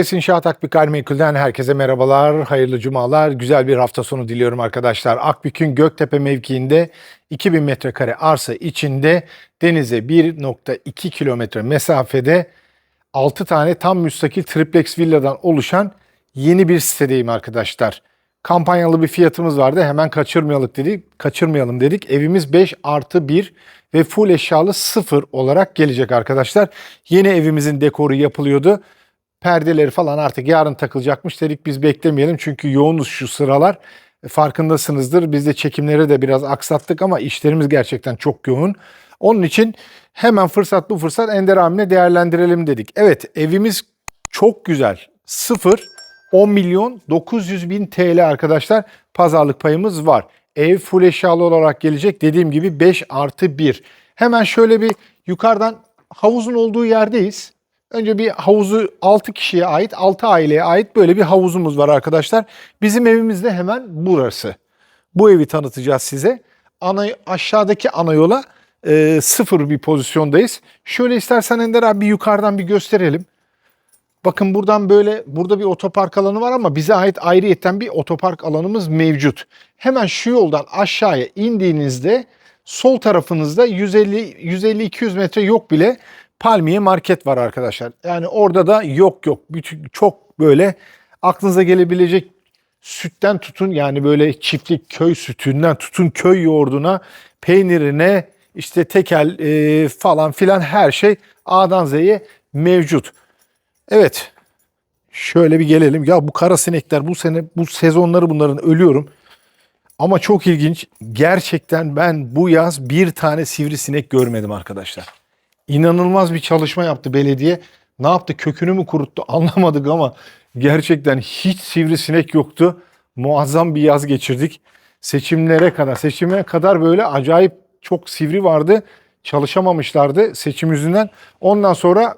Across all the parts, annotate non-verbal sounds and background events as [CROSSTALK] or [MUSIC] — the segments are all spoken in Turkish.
OS İnşaat Akbük Gayrimenkul'den herkese merhabalar, hayırlı cumalar, güzel bir hafta sonu diliyorum arkadaşlar. Akbük'ün Göktepe mevkiinde 2000 metrekare arsa içinde denize 1.2 kilometre mesafede 6 tane tam müstakil triplex villadan oluşan yeni bir sitedeyim arkadaşlar. Kampanyalı bir fiyatımız vardı. Hemen kaçırmayalım dedik. Kaçırmayalım dedik. Evimiz 5 artı 1 ve full eşyalı 0 olarak gelecek arkadaşlar. Yeni evimizin dekoru yapılıyordu. Perdeleri falan artık yarın takılacakmış dedik biz beklemeyelim çünkü yoğunuz şu sıralar. E, Farkındasınızdır biz de çekimleri de biraz aksattık ama işlerimiz gerçekten çok yoğun. Onun için hemen fırsat bu fırsat Ender abimle değerlendirelim dedik. Evet evimiz çok güzel. Sıfır 10 milyon 900 bin TL arkadaşlar pazarlık payımız var. Ev full eşyalı olarak gelecek dediğim gibi 5 artı 1. Hemen şöyle bir yukarıdan havuzun olduğu yerdeyiz. Önce bir havuzu 6 kişiye ait, 6 aileye ait böyle bir havuzumuz var arkadaşlar. Bizim evimiz de hemen burası. Bu evi tanıtacağız size. Ana, aşağıdaki ana yola e, sıfır bir pozisyondayız. Şöyle istersen Ender abi yukarıdan bir gösterelim. Bakın buradan böyle burada bir otopark alanı var ama bize ait ayrıyetten bir otopark alanımız mevcut. Hemen şu yoldan aşağıya indiğinizde sol tarafınızda 150 150 200 metre yok bile Palmiye Market var arkadaşlar. Yani orada da yok yok. Bütün, çok böyle aklınıza gelebilecek sütten tutun yani böyle çiftlik köy sütünden tutun köy yoğurduna, peynirine, işte tekel e, falan filan her şey A'dan Z'ye mevcut. Evet. Şöyle bir gelelim. Ya bu kara sinekler bu sene bu sezonları bunların ölüyorum. Ama çok ilginç. Gerçekten ben bu yaz bir tane sivrisinek görmedim arkadaşlar. İnanılmaz bir çalışma yaptı belediye. Ne yaptı? Kökünü mü kuruttu? [LAUGHS] Anlamadık ama gerçekten hiç sivrisinek yoktu. Muazzam bir yaz geçirdik. Seçimlere kadar, seçime kadar böyle acayip çok sivri vardı. Çalışamamışlardı seçim yüzünden. Ondan sonra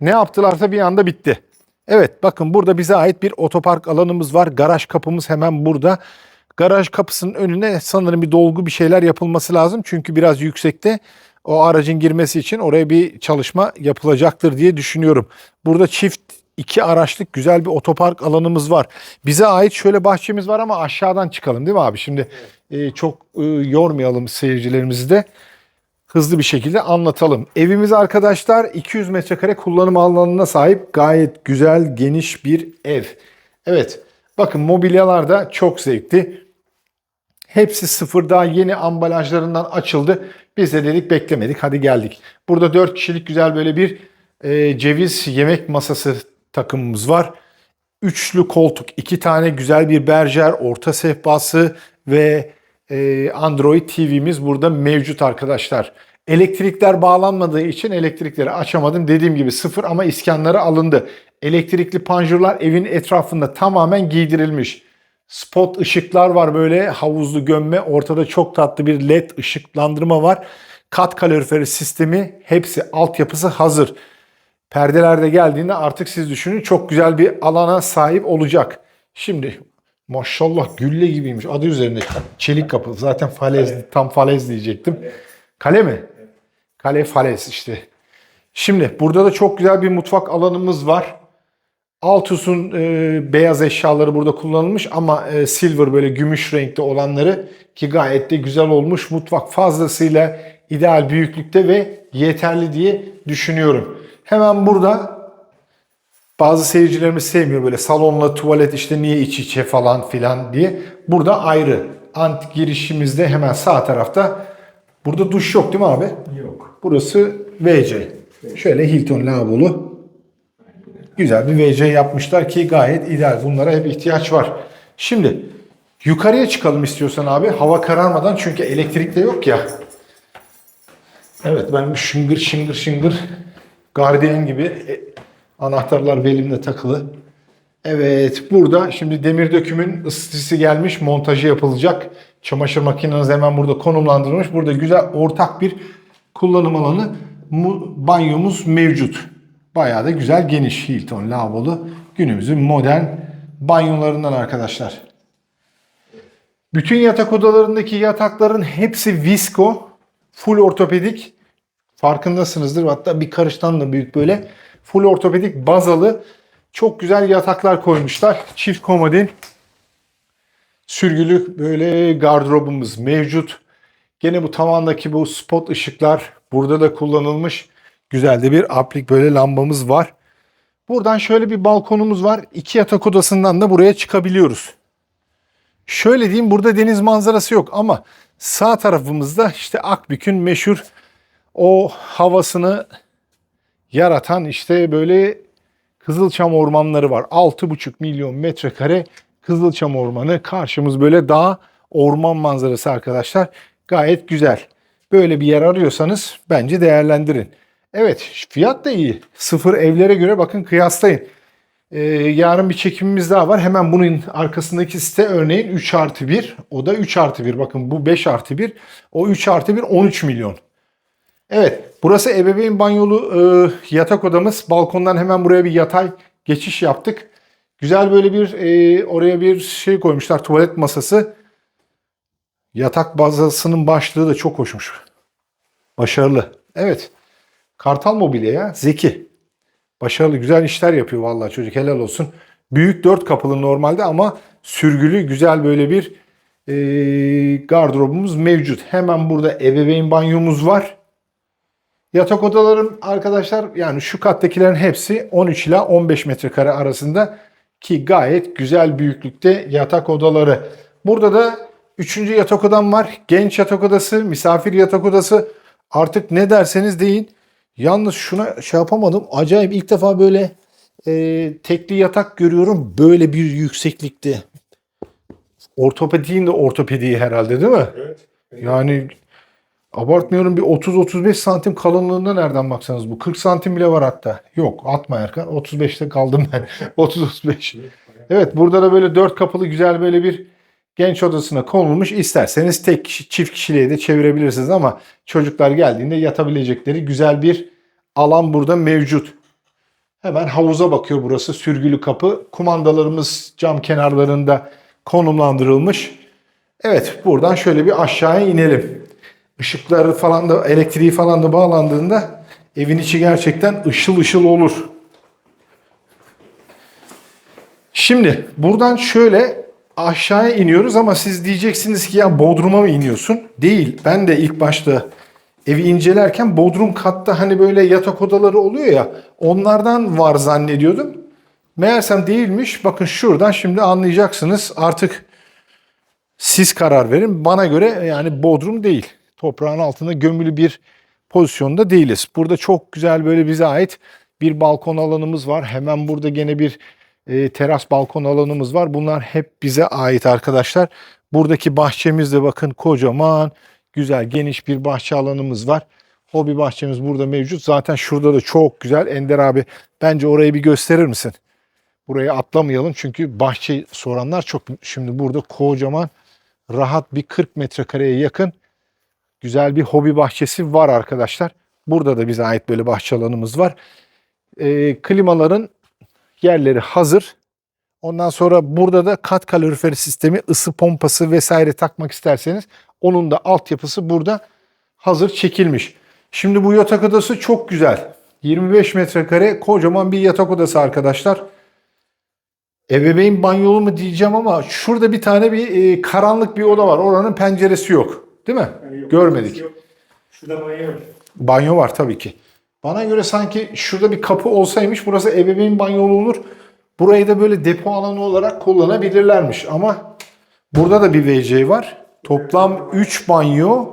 ne yaptılarsa bir anda bitti. Evet bakın burada bize ait bir otopark alanımız var. Garaj kapımız hemen burada. Garaj kapısının önüne sanırım bir dolgu bir şeyler yapılması lazım. Çünkü biraz yüksekte o aracın girmesi için oraya bir çalışma yapılacaktır diye düşünüyorum. Burada çift iki araçlık güzel bir otopark alanımız var. Bize ait şöyle bahçemiz var ama aşağıdan çıkalım değil mi abi? Şimdi e, çok e, yormayalım seyircilerimizi de hızlı bir şekilde anlatalım. Evimiz arkadaşlar 200 metrekare kullanım alanına sahip gayet güzel geniş bir ev. Evet bakın mobilyalar da çok zevkli. Hepsi sıfır daha yeni ambalajlarından açıldı. Biz de dedik beklemedik hadi geldik. Burada 4 kişilik güzel böyle bir e, ceviz yemek masası takımımız var. Üçlü koltuk, iki tane güzel bir berjer, orta sehpası ve e, Android TV'miz burada mevcut arkadaşlar. Elektrikler bağlanmadığı için elektrikleri açamadım. Dediğim gibi sıfır ama iskanları alındı. Elektrikli panjurlar evin etrafında tamamen giydirilmiş. Spot ışıklar var böyle havuzlu gömme. Ortada çok tatlı bir led ışıklandırma var. Kat kaloriferi sistemi hepsi altyapısı hazır. Perdeler de geldiğinde artık siz düşünün çok güzel bir alana sahip olacak. Şimdi maşallah gülle gibiymiş adı üzerinde çelik kapı. Zaten falez tam falez diyecektim. Kale mi? Kale falez işte. Şimdi burada da çok güzel bir mutfak alanımız var. Altus'un e, beyaz eşyaları burada kullanılmış ama e, silver böyle gümüş renkte olanları ki gayet de güzel olmuş. Mutfak fazlasıyla ideal büyüklükte ve yeterli diye düşünüyorum. Hemen burada bazı seyircilerimiz sevmiyor böyle salonla tuvalet işte niye iç içe falan filan diye. Burada ayrı. Ant girişimizde hemen sağ tarafta. Burada duş yok değil mi abi? Yok. Burası WC. Şöyle Hilton lavabolu. Güzel bir WC yapmışlar ki gayet ideal. Bunlara hep ihtiyaç var. Şimdi yukarıya çıkalım istiyorsan abi. Hava kararmadan çünkü elektrik de yok ya. Evet ben şıngır şıngır şıngır gardiyan gibi e, anahtarlar belimde takılı. Evet burada şimdi demir dökümün ısıtıcısı gelmiş montajı yapılacak. Çamaşır makineniz hemen burada konumlandırılmış. Burada güzel ortak bir kullanım alanı mu- banyomuz mevcut. Bayağı da güzel geniş Hilton lavabolu günümüzün modern banyolarından arkadaşlar. Bütün yatak odalarındaki yatakların hepsi visko, full ortopedik. Farkındasınızdır. Hatta bir karıştan da büyük böyle full ortopedik bazalı Çok güzel yataklar koymuşlar. Çift komodin. Sürgülü böyle gardırobumuz mevcut. Gene bu tavandaki bu spot ışıklar burada da kullanılmış. Güzel de bir aplik böyle lambamız var. Buradan şöyle bir balkonumuz var. İki yatak odasından da buraya çıkabiliyoruz. Şöyle diyeyim burada deniz manzarası yok ama sağ tarafımızda işte Akbük'ün meşhur o havasını yaratan işte böyle Kızılçam ormanları var. 6,5 milyon metrekare Kızılçam ormanı. Karşımız böyle dağ orman manzarası arkadaşlar. Gayet güzel. Böyle bir yer arıyorsanız bence değerlendirin. Evet fiyat da iyi. Sıfır evlere göre bakın kıyaslayın. Ee, yarın bir çekimimiz daha var. Hemen bunun arkasındaki site örneğin 3 artı 1. O da 3 artı 1. Bakın bu 5 artı 1. O 3 artı 1 13 milyon. Evet burası ebeveyn banyolu e, yatak odamız. Balkondan hemen buraya bir yatay geçiş yaptık. Güzel böyle bir e, oraya bir şey koymuşlar tuvalet masası. Yatak bazasının başlığı da çok hoşmuş. Başarılı. Evet. Kartal Mobilya ya. Zeki. Başarılı güzel işler yapıyor vallahi çocuk helal olsun. Büyük dört kapılı normalde ama sürgülü güzel böyle bir e, gardırobumuz mevcut. Hemen burada ebeveyn banyomuz var. Yatak odalarım arkadaşlar yani şu kattakilerin hepsi 13 ila 15 metrekare arasında ki gayet güzel büyüklükte yatak odaları. Burada da üçüncü yatak odam var. Genç yatak odası, misafir yatak odası. Artık ne derseniz deyin. Yalnız şuna şey yapamadım. Acayip ilk defa böyle e, tekli yatak görüyorum. Böyle bir yükseklikte. Ortopediğin de ortopediği herhalde değil mi? Evet. Yani abartmıyorum bir 30-35 santim kalınlığında nereden baksanız bu. 40 santim bile var hatta. Yok atma Erkan. 35'te kaldım ben. [LAUGHS] 30-35. Evet burada da böyle dört kapılı güzel böyle bir genç odasına konulmuş. İsterseniz tek kişi, çift kişiliğe de çevirebilirsiniz ama çocuklar geldiğinde yatabilecekleri güzel bir alan burada mevcut. Hemen havuza bakıyor burası sürgülü kapı. Kumandalarımız cam kenarlarında konumlandırılmış. Evet buradan şöyle bir aşağıya inelim. Işıkları falan da elektriği falan da bağlandığında evin içi gerçekten ışıl ışıl olur. Şimdi buradan şöyle aşağıya iniyoruz ama siz diyeceksiniz ki ya Bodrum'a mı iniyorsun? Değil. Ben de ilk başta evi incelerken Bodrum katta hani böyle yatak odaları oluyor ya onlardan var zannediyordum. Meğersem değilmiş. Bakın şuradan şimdi anlayacaksınız. Artık siz karar verin. Bana göre yani Bodrum değil. Toprağın altında gömülü bir pozisyonda değiliz. Burada çok güzel böyle bize ait bir balkon alanımız var. Hemen burada gene bir e, teras balkon alanımız var. Bunlar hep bize ait arkadaşlar. Buradaki bahçemizde bakın kocaman güzel geniş bir bahçe alanımız var. Hobi bahçemiz burada mevcut. Zaten şurada da çok güzel. Ender abi bence orayı bir gösterir misin? Buraya atlamayalım çünkü bahçe soranlar çok. Şimdi burada kocaman rahat bir 40 metrekareye yakın güzel bir hobi bahçesi var arkadaşlar. Burada da bize ait böyle bahçe alanımız var. E, klimaların yerleri hazır. Ondan sonra burada da kat kaloriferi sistemi, ısı pompası vesaire takmak isterseniz onun da altyapısı burada hazır çekilmiş. Şimdi bu yatak odası çok güzel. 25 metrekare kocaman bir yatak odası arkadaşlar. Ebeveyn banyolu mu diyeceğim ama şurada bir tane bir e, karanlık bir oda var. Oranın penceresi yok. Değil mi? Yani yok, Görmedik. yok. Şurada banyo var. Banyo var tabii ki. Bana göre sanki şurada bir kapı olsaymış burası ebeveyn banyolu olur. Burayı da böyle depo alanı olarak kullanabilirlermiş ama burada da bir WC var. Toplam 3 banyo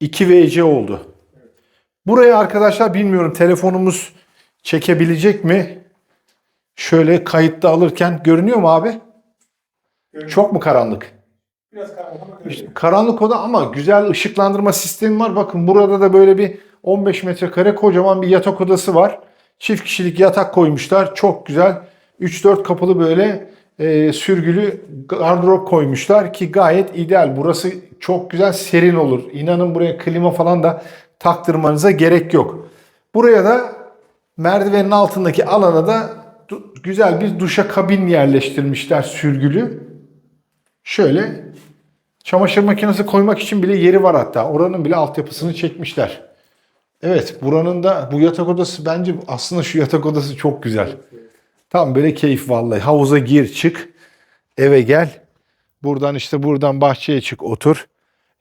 2 WC oldu. Buraya arkadaşlar bilmiyorum telefonumuz çekebilecek mi? Şöyle kayıtta alırken görünüyor mu abi? Görünüyor. Çok mu karanlık? Biraz karanlık ama görünüyor. Karanlık oda ama güzel ışıklandırma sistemi var. Bakın burada da böyle bir 15 metrekare kocaman bir yatak odası var. Çift kişilik yatak koymuşlar. Çok güzel. 3-4 kapılı böyle e, sürgülü gardırop koymuşlar ki gayet ideal. Burası çok güzel serin olur. İnanın buraya klima falan da taktırmanıza gerek yok. Buraya da merdivenin altındaki alana da güzel bir duşa kabin yerleştirmişler sürgülü. Şöyle Çamaşır makinesi koymak için bile yeri var hatta. Oranın bile altyapısını çekmişler. Evet buranın da bu yatak odası bence aslında şu yatak odası çok güzel. Tam böyle keyif vallahi. Havuza gir çık. Eve gel. Buradan işte buradan bahçeye çık otur.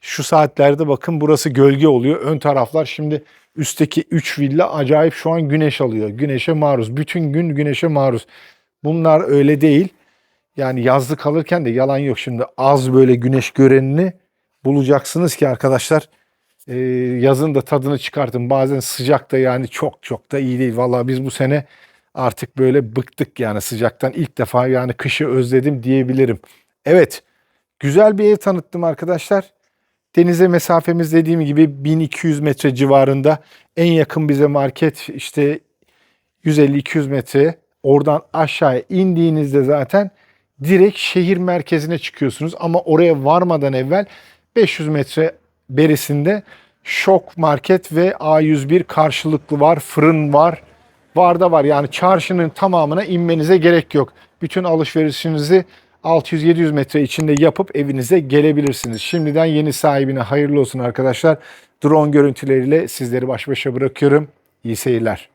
Şu saatlerde bakın burası gölge oluyor. Ön taraflar şimdi üstteki 3 villa acayip şu an güneş alıyor. Güneşe maruz. Bütün gün güneşe maruz. Bunlar öyle değil. Yani yazlık kalırken de yalan yok. Şimdi az böyle güneş görenini bulacaksınız ki arkadaşlar e, yazın da tadını çıkartın. Bazen sıcakta yani çok çok da iyi değil. Vallahi biz bu sene artık böyle bıktık yani sıcaktan. İlk defa yani kışı özledim diyebilirim. Evet güzel bir ev tanıttım arkadaşlar. Denize mesafemiz dediğim gibi 1200 metre civarında. En yakın bize market işte 150-200 metre. Oradan aşağıya indiğinizde zaten direkt şehir merkezine çıkıyorsunuz. Ama oraya varmadan evvel 500 metre berisinde Şok Market ve A101 karşılıklı var. Fırın var. Var da var. Yani çarşının tamamına inmenize gerek yok. Bütün alışverişinizi 600-700 metre içinde yapıp evinize gelebilirsiniz. Şimdiden yeni sahibine hayırlı olsun arkadaşlar. Drone görüntüleriyle sizleri baş başa bırakıyorum. İyi seyirler.